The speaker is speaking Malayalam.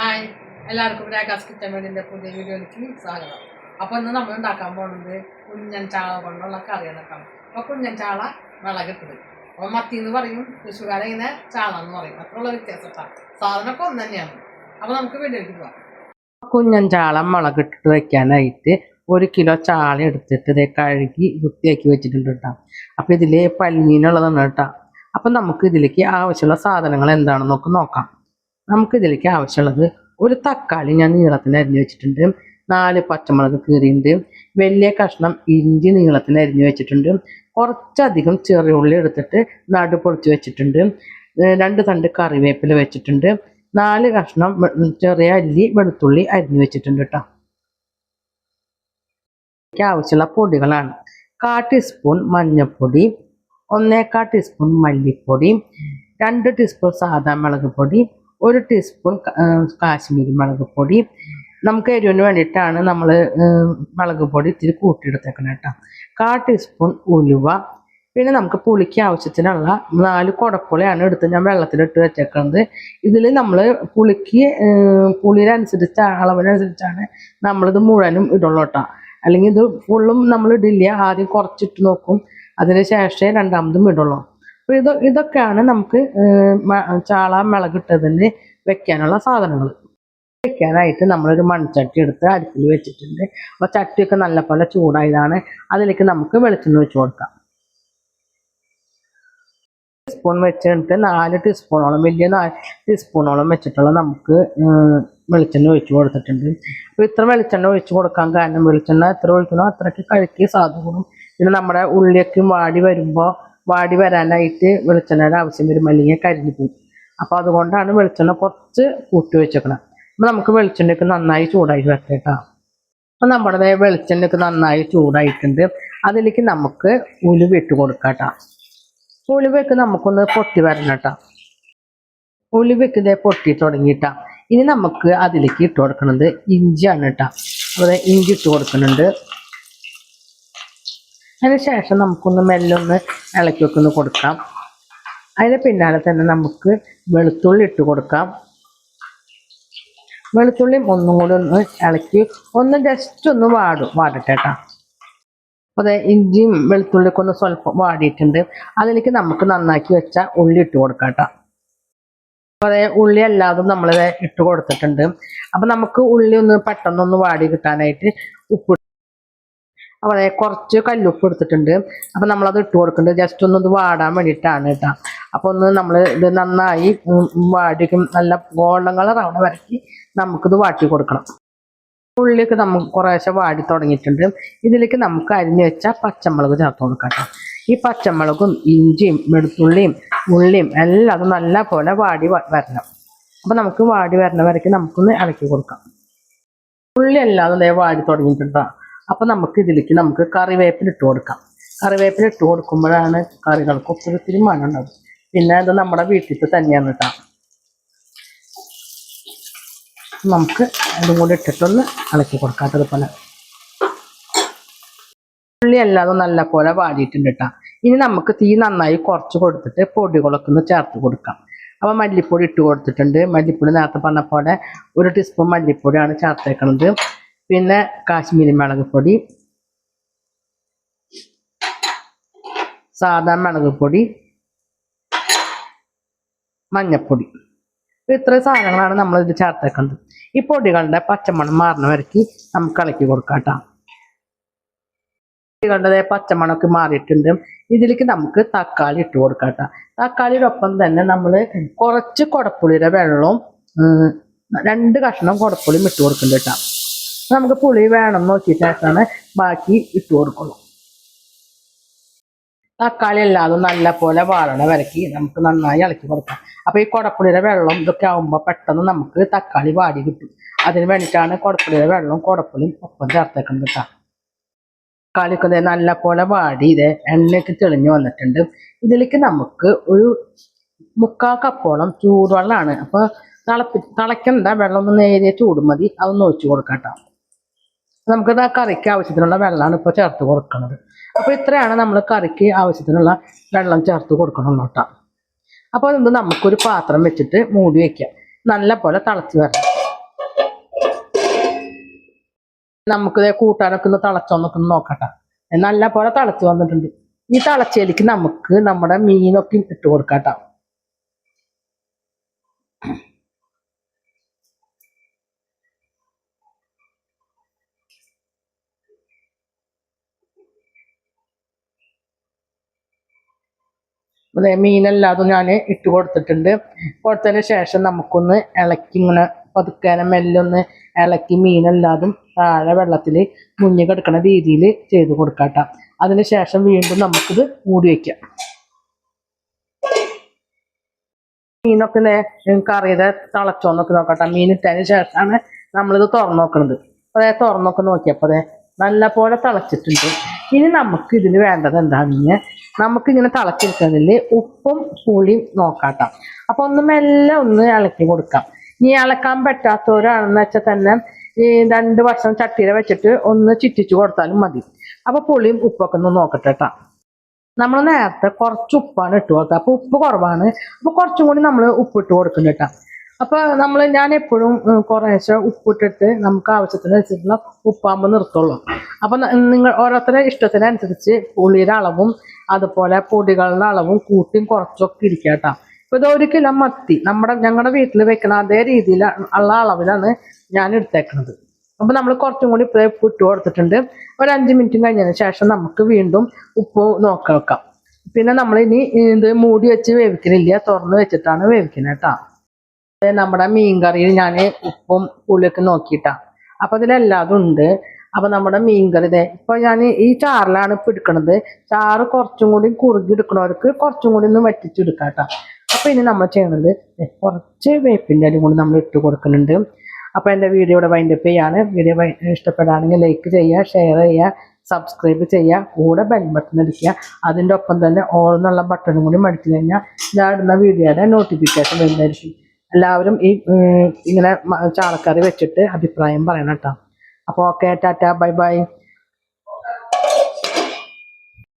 ഹായ്. എല്ലാവർക്കും രാഗാസ് കിച്ചൻ വേണ്ടിന്റെ പുതിയ വീഡിയോയിലേക്ക് സ്വാഗതം. അപ്പോൾ ഇന്ന് നമ്മൾ ഉണ്ടാക്കാൻ പോകുന്നത് കുഞ്ഞൻ ചാള കൊണ്ടുള്ള കറി ഉണ്ടാക്കാം അപ്പോൾ കുഞ്ഞൻ ചാള വിളകിട്ടത് അപ്പോൾ മത്തി എന്ന് പറയും തൃശ്ശൂർക്കാരെ ഇങ്ങനെ ചാള എന്ന് പറയും. അത്രയുള്ള വ്യത്യാസം സാധനം സാധനമൊക്കെ ഒന്ന് തന്നെയാണ്. അപ്പോൾ നമുക്ക് വീഡിയോയിലേക്ക് പോകാം കുഞ്ഞൻ ചാള മുളകിട്ടിട്ട് വയ്ക്കാനായിട്ട് ഒരു കിലോ ചാള എടുത്തിട്ട് ഇതേ കഴുകി വൃത്തിയാക്കി വെച്ചിട്ടുണ്ട് കേട്ടോ. അപ്പോൾ ഇതിൽ പല്ലീനുള്ളതാണ് കേട്ടോ. അപ്പം നമുക്ക് ഇതിലേക്ക് ആവശ്യമുള്ള സാധനങ്ങൾ എന്താണെന്നൊക്കെ നോക്കാം. നമുക്ക് ഇതിലേക്ക് ആവശ്യമുള്ളത് ഒരു തക്കാളി ഞാൻ നീളത്തിന് അരിഞ്ഞു വെച്ചിട്ടുണ്ട്. നാല് പച്ചമുളക് കീറിയിട്ടുണ്ട്. വലിയ കഷ്ണം ഇഞ്ചി നീളത്തിന് അരിഞ്ഞു വെച്ചിട്ടുണ്ട്. കുറച്ചധികം ചെറിയ ഉള്ളി എടുത്തിട്ട് നടു പൊളിച്ച് വെച്ചിട്ടുണ്ട്. രണ്ട് തണ്ട് കറിവേപ്പില വെച്ചിട്ടുണ്ട്. നാല് കഷ്ണം ചെറിയ അല്ലി വെളുത്തുള്ളി അരിഞ്ഞു വെച്ചിട്ടുണ്ട് കേട്ടോ ആവശ്യമുള്ള പൊടികളാണ്. കാ ടീസ്പൂൺ മഞ്ഞൾപ്പൊടി ഒന്നേക്കാ ടീസ്പൂൺ മല്ലിപ്പൊടി രണ്ട് ടീസ്പൂൺ സാധാ മുളക് പൊടി ഒരു ടീസ്പൂൺ കാശ്മീരി മുളക് പൊടി. നമുക്ക് എരിവിന് വേണ്ടിയിട്ടാണ് നമ്മൾ മുളക് പൊടി ഇത്തിരി കൂട്ടിയെടുത്തേക്കണം കേട്ടോ കാ ടീസ്പൂൺ ഉലുവ. പിന്നെ നമുക്ക് പുളിക്ക് ആവശ്യത്തിനുള്ള നാല് കുടപ്പുളിയാണ് എടുത്ത് ഞാൻ വെള്ളത്തിലിട്ട് വെച്ചേക്കുന്നത് ഇതിൽ നമ്മൾ പുളിക്ക് അനുസരിച്ച് അളവിനനുസരിച്ചാണ് നമ്മളിത് മുഴുവനും ഇടുള്ളൂ കേട്ടോ അല്ലെങ്കിൽ ഇത് ഫുള്ളും നമ്മൾ ഇടില്ല ആദ്യം കുറച്ചിട്ട് നോക്കും. അതിന് ശേഷമേ രണ്ടാമതും ഇടുള്ളൂ. അപ്പോൾ ഇത് ഇതൊക്കെയാണ് നമുക്ക് ചാള മിളകിട്ടതിന് വെക്കാനുള്ള സാധനങ്ങൾ വെക്കാനായിട്ട് നമ്മളൊരു മൺചട്ടി എടുത്ത് അടുപ്പിൽ വെച്ചിട്ടുണ്ട്. അപ്പോൾ ചട്ടിയൊക്കെ നല്ലപോലെ ചൂടായതാണ്. അതിലേക്ക് നമുക്ക് വെളിച്ചെണ്ണ വെച്ച് കൊടുക്കാം. ടീസ്പൂൺ വെച്ചിട്ട് നാല് ടീസ്പൂണോളം വലിയ നാല് ടീസ്പൂണോളം വെച്ചിട്ടുള്ള നമുക്ക് വെളിച്ചെണ്ണ ഒഴിച്ചു കൊടുത്തിട്ടുണ്ട്. അപ്പോൾ ഇത്ര വെളിച്ചെണ്ണ ഒഴിച്ചു കൊടുക്കാൻ കാരണം വെളിച്ചെണ്ണ എത്ര ഒഴിക്കണോ അത്രയ്ക്ക് കഴുകി സാധു പിന്നെ നമ്മുടെ ഉള്ളിയൊക്കെ വാടി വരുമ്പോൾ വാടി വരാനായിട്ട് വെളിച്ചെണ്ണയുടെ ആവശ്യം വരും. അല്ലെങ്കിൽ കരിഞ്ഞു പോകും. അപ്പോൾ അതുകൊണ്ടാണ് വെളിച്ചെണ്ണ കുറച്ച് കൂട്ടി വെച്ചേക്കണം അപ്പോൾ നമുക്ക് വെളിച്ചെണ്ണയ്ക്ക് നന്നായി ചൂടായി വരട്ടെ കേട്ടോ. അപ്പോൾ നമ്മുടെ വെളിച്ചെണ്ണയൊക്കെ നന്നായി ചൂടായിട്ടുണ്ട്. അതിലേക്ക് നമുക്ക് ഉലുവ ഇട്ട് കൊടുക്കാം കേട്ടോ. ഉലുവയൊക്കെ നമുക്കൊന്ന് പൊട്ടി വരണം കേട്ടോ. ഉലുവയൊക്കെ ഇതേ പൊട്ടി തുടങ്ങിയിട്ടാ. ഇനി നമുക്ക് അതിലേക്ക് ഇട്ട് കൊടുക്കുന്നത് ഇഞ്ചിയാണ് കേട്ടോ. അപ്പോൾ ഇഞ്ചി ഇട്ട് കൊടുക്കുന്നുണ്ട്. അതിന് ശേഷം നമുക്കൊന്ന് മെല്ലെ ഒന്ന് ഇളക്കി ഒന്ന് കൊടുക്കാം. അതിന് പിന്നാലെ തന്നെ നമുക്ക് വെളുത്തുള്ളി ഇട്ട് കൊടുക്കാം. വെളുത്തുള്ളിയും ഒന്നും കൂടി ഒന്ന് ഇളക്കി ഒന്ന് ജസ്റ്റ് ഒന്ന് വാടും വാടട്ടെ കേട്ടോ അതെ ഇഞ്ചിയും വെളുത്തുള്ളിയൊക്കെ ഒന്ന് സ്വല്പം വാടിയിട്ടുണ്ട്. അതിലേക്ക് നമുക്ക് നന്നാക്കി വെച്ച ഉള്ളി ഇട്ട് കൊടുക്കാം കേട്ടോ അതെ ഉള്ളി അല്ലാതും നമ്മളിത് ഇട്ട് കൊടുത്തിട്ടുണ്ട്. അപ്പം നമുക്ക് ഉള്ളി ഒന്ന് പെട്ടെന്നൊന്ന് വാടി കിട്ടാനായിട്ട് ഉപ്പ് അതെ കുറച്ച് കല്ലുപ്പ് എടുത്തിട്ടുണ്ട്. അപ്പം നമ്മളത് ഇട്ട് കൊടുക്കുന്നുണ്ട് ജസ്റ്റ് ഒന്ന് ഇത് വാടാൻ വേണ്ടിയിട്ടാണ് കേട്ടോ. അപ്പോൾ ഒന്ന് നമ്മൾ ഇത് നന്നായി വാടിക്കും. നല്ല ഗോൾഡൻ കളർ അവിടെ വരയ്ക്ക് നമുക്കിത് വാട്ടി കൊടുക്കണം. ഉള്ളിലേക്ക് നമുക്ക് കുറേശ്ശെ വാടി തുടങ്ങിയിട്ടുണ്ട്. ഇതിലേക്ക് നമുക്ക് അരിഞ്ഞു വെച്ച പച്ചമുളക് ചേർത്ത് കൊടുക്കാം ഈ പച്ചമുളകും ഇഞ്ചിയും വെളുത്തുള്ളിയും ഉള്ളിയും എല്ലാം അത് നല്ല പോലെ വാടി വരണം. അപ്പം നമുക്ക് വാടി വരണ വരയ്ക്ക് നമുക്കൊന്ന് ഇളക്കി കൊടുക്കാം. ഉള്ളി എല്ലാം വാടി തുടങ്ങിയിട്ടുണ്ട് അപ്പം നമുക്ക് ഇതിലേക്ക് നമുക്ക് കറിവേപ്പില ഇട്ട് കൊടുക്കാം. കറിവേപ്പില ഇട്ട് കൊടുക്കുമ്പോഴാണ് കറികൾക്ക് ഒത്തിരി ഒത്തിരി മണമുണ്ടാവും പിന്നെ അത് നമ്മുടെ വീട്ടിൽ തന്നെയാണ് കേട്ടോ നമുക്ക് അതും കൂടി ഇട്ടിട്ടൊന്ന് ഇളക്കി കൊടുക്കാം അതുപോലെ ഉള്ളി അല്ലാതെ നല്ല പോലെ വാടിയിട്ടുണ്ട് കേട്ടോ ഇനി നമുക്ക് തീ നന്നായി കുറച്ച് കൊടുത്തിട്ട് പൊടികളൊക്കെ ഒന്ന് ചേർത്ത് കൊടുക്കാം. അപ്പോൾ മല്ലിപ്പൊടി ഇട്ട് കൊടുത്തിട്ടുണ്ട്. മല്ലിപ്പൊടി നേരത്തെ പറഞ്ഞ പോലെ ഒരു ടീസ്പൂൺ മല്ലിപ്പൊടിയാണ് ചേർത്തേക്കുന്നത് പിന്നെ കാശ്മീരി മുളക് പൊടി. സാധാ മുളക് പൊടി. മഞ്ഞപ്പൊടി. ഇത്രയും സാധനങ്ങളാണ് നമ്മൾ ഇത് ചേർത്തേക്കുന്നത് ഈ പൊടികളുടെ പച്ചമണം മാറുന്ന വരയ്ക്ക് നമുക്ക് ഇളക്കി കൊടുക്കാം പൊടികളുടെ പച്ചമണമൊക്കെ മാറിയിട്ടുണ്ട്. ഇതിലേക്ക് നമുക്ക് തക്കാളി ഇട്ട് കൊടുക്കാം കേട്ടോ തക്കാളിയുടെ ഒപ്പം തന്നെ നമ്മൾ കുറച്ച് കുടപ്പുളിയുടെ വെള്ളവും രണ്ട് കഷ്ണം കുടപ്പുളിയും ഇട്ട് കൊടുക്കുന്നുണ്ട് കേട്ടോ നമുക്ക് പുളി വേണം നോക്കിയിട്ടാണ് ബാക്കി ഇട്ട് കൊടുക്കുള്ളൂ. തക്കാളി എല്ലാതും നല്ല പോലെ വാഴണ വരക്കി നമുക്ക് നന്നായി ഇളക്കി കൊടുക്കാം. അപ്പോൾ ഈ കുടപ്പുളിയുടെ വെള്ളം ഇതൊക്കെ ആകുമ്പോൾ പെട്ടെന്ന് നമുക്ക് തക്കാളി വാടി കിട്ടും. അതിന് വേണ്ടിയിട്ടാണ് കുടപ്പുളിയുടെ വെള്ളവും കുടപ്പുളിയും ഒപ്പം ചേർത്തേക്കുന്നത് കേട്ടോ. നല്ല പോലെ വാടി ഇതേ എണ്ണയൊക്കെ തെളിഞ്ഞു വന്നിട്ടുണ്ട്. ഇതിലേക്ക് നമുക്ക് ഒരു മുക്കാൽ കപ്പോളം ചൂടുവെള്ളമാണ്. അപ്പോൾ തിളപ്പി തിളയ്ക്കണ്ട വെള്ളം ഒന്ന് നേരിയ ചൂട് മതി. അതൊന്ന് ഒഴിച്ചു കൊടുക്കാം നമുക്ക് ആ കറിക്ക് ആവശ്യത്തിനുള്ള വെള്ളമാണ് ഇപ്പോൾ ചേർത്ത് കൊടുക്കുന്നത് അപ്പോൾ ഇത്രയാണ് നമ്മൾ കറിക്ക് ആവശ്യത്തിനുള്ള വെള്ളം ചേർത്ത് കൊടുക്കണം കേട്ടോ അപ്പോൾ ഇത് നമുക്കൊരു പാത്രം വെച്ചിട്ട് മൂടി വയ്ക്കാം നല്ല പോലെ തിളച്ച് വരണം. നമുക്കിത് കൂട്ടാനൊക്കെ ഒന്ന് തിളച്ചൊന്നൊക്കെ ഒന്ന് നോക്കട്ടെ. നല്ല പോലെ തിളച്ച് വന്നിട്ടുണ്ട്. ഈ തിളച്ചയിലേക്ക് നമുക്ക് നമ്മുടെ മീനൊക്കെ ഇട്ട് കൊടുക്കാം മീനെല്ലാതും ഞാൻ ഇട്ട് കൊടുത്തിട്ടുണ്ട്. കൊടുത്തതിന് ശേഷം നമുക്കൊന്ന് ഇളക്കി ഇങ്ങനെ പതുക്കാനും മെല്ലൊന്ന് ഇളക്കി മീനെല്ലാതും താഴെ വെള്ളത്തിൽ മുങ്ങി കിടക്കുന്ന രീതിയിൽ ചെയ്ത് കൊടുക്കാട്ടോ. അതിന് ശേഷം വീണ്ടും നമുക്കിത് മൂടി വയ്ക്കാം മീനൊക്കെ കറിയുടെ തിളച്ചോന്നൊക്കെ നോക്കട്ടെ. മീൻ ഇട്ടതിന് ശേഷമാണ് നമ്മളിത് തുറന്നു നോക്കുന്നത് അതെ തുറന്നൊക്കെ നോക്കിയപ്പോൾ അതെ നല്ല പോലെ തിളച്ചിട്ടുണ്ട്. ഇനി നമുക്ക് ഇതിന് വേണ്ടത് എന്താണെന്ന് നമുക്കിങ്ങനെ തിളച്ചിരിക്കുന്നതിൽ ഉപ്പും പുളിയും നോക്കാട്ടോ. അപ്പൊ ഒന്ന് മെല്ലെ ഒന്ന് ഇളക്കി കൊടുക്കാം. ഇനി ഇളക്കാൻ പറ്റാത്തവരാണെന്ന് വെച്ചാൽ തന്നെ ഈ രണ്ട് വർഷം ചട്ടിയിൽ വെച്ചിട്ട് ഒന്ന് ചുറ്റിച്ചു കൊടുത്താലും മതി. അപ്പൊ പുളിയും ഉപ്പൊക്കെ ഒന്ന് നോക്കട്ടെ കേട്ടോ നമ്മൾ നേരത്തെ കുറച്ച് ഉപ്പാണ് ഇട്ട് കൊടുക്കുക അപ്പൊ ഉപ്പ് കുറവാണ്. അപ്പൊ കുറച്ചും കൂടി നമ്മൾ ഉപ്പ് ഇട്ട് കൊടുക്കുന്നുണ്ട് കേട്ടോ അപ്പൊ നമ്മൾ ഞാൻ എപ്പോഴും കുറേശ്ശെ ഉപ്പിട്ടിട്ട് നമുക്ക് ആവശ്യത്തിന് വെച്ചിട്ടുള്ള ഉപ്പാകുമ്പോൾ നിർത്തുള്ളൂ. അപ്പൊ നിങ്ങൾ ഓരോരുത്തരുടെ ഇഷ്ടത്തിനനുസരിച്ച് പുളിയുടെ അളവും അതുപോലെ പൊടികളുടെ അളവും കൂട്ടിയും കുറച്ചൊക്കെ ഇരിക്കുക കേട്ടോ ഇപ്പൊ ഇത് ഒരു കിലോ മത്തി നമ്മുടെ ഞങ്ങളുടെ വീട്ടിൽ വെക്കുന്ന അതേ രീതിയിൽ ഉള്ള അളവിലാണ് ഞാൻ എടുത്തേക്കുന്നത് അപ്പൊ നമ്മൾ കുറച്ചും കൂടി ഇപ്പോഴേ ഉപ്പ് ഇട്ട് കൊടുത്തിട്ടുണ്ട്. ഒരു അഞ്ച് മിനിറ്റും കഴിഞ്ഞതിന് ശേഷം നമുക്ക് വീണ്ടും ഉപ്പ് നോക്കി വെക്കാം. പിന്നെ നമ്മൾ ഇനി ഇത് മൂടി വെച്ച് വേവിക്കണില്ല തുറന്ന് വെച്ചിട്ടാണ് വേവിക്കുന്നത് കേട്ടോ നമ്മുടെ മീൻ കറിയിൽ ഞാൻ ഉപ്പും പുളിയൊക്കെ നോക്കിയിട്ടാ. അപ്പൊ ഇതിലെല്ലാതും ഉണ്ട്. അപ്പൊ നമ്മുടെ മീൻ കറി ഇതേ ഇപ്പൊ ഞാൻ ഈ ചാറിലാണ് ഇപ്പൊ എടുക്കണത്. ചാറ് കുറച്ചും കൂടി കുറുകി എടുക്കണവർക്ക് കുറച്ചും കൂടി ഒന്ന് വറ്റിച്ചെടുക്കാം കേട്ടോ അപ്പൊ ഇനി നമ്മൾ ചെയ്യണത് കുറച്ച് വേപ്പിന്റെ അടി കൂടി നമ്മൾ ഇട്ട് കൊടുക്കുന്നുണ്ട്. അപ്പോൾ എന്റെ വീഡിയോ ഇവിടെ വൈൻഡപ്പ് ചെയ്യാണ്. വീഡിയോ ഇഷ്ടപ്പെടുകയാണെങ്കിൽ ലൈക്ക് ചെയ്യുക ഷെയർ ചെയ്യുക സബ്സ്ക്രൈബ് ചെയ്യുക കൂടെ ബെൽ ബട്ടൺ അടിക്കുക. അതിന്റെ ഒപ്പം തന്നെ ഓൾ എന്നുള്ള ബട്ടണും കൂടി മടിച്ചു കഴിഞ്ഞാൽ ഞാൻ ഇടുന്ന വീഡിയോയുടെ നോട്ടിഫിക്കേഷൻ വരുന്നതായിരിക്കും. എല്ലാവരും ഈ ഇങ്ങനെ ചാണക്കറി വെച്ചിട്ട് അഭിപ്രായം പറയണം കേട്ടോ. അപ്പോൾ ഓക്കെ ടാറ്റ ബൈ ബൈ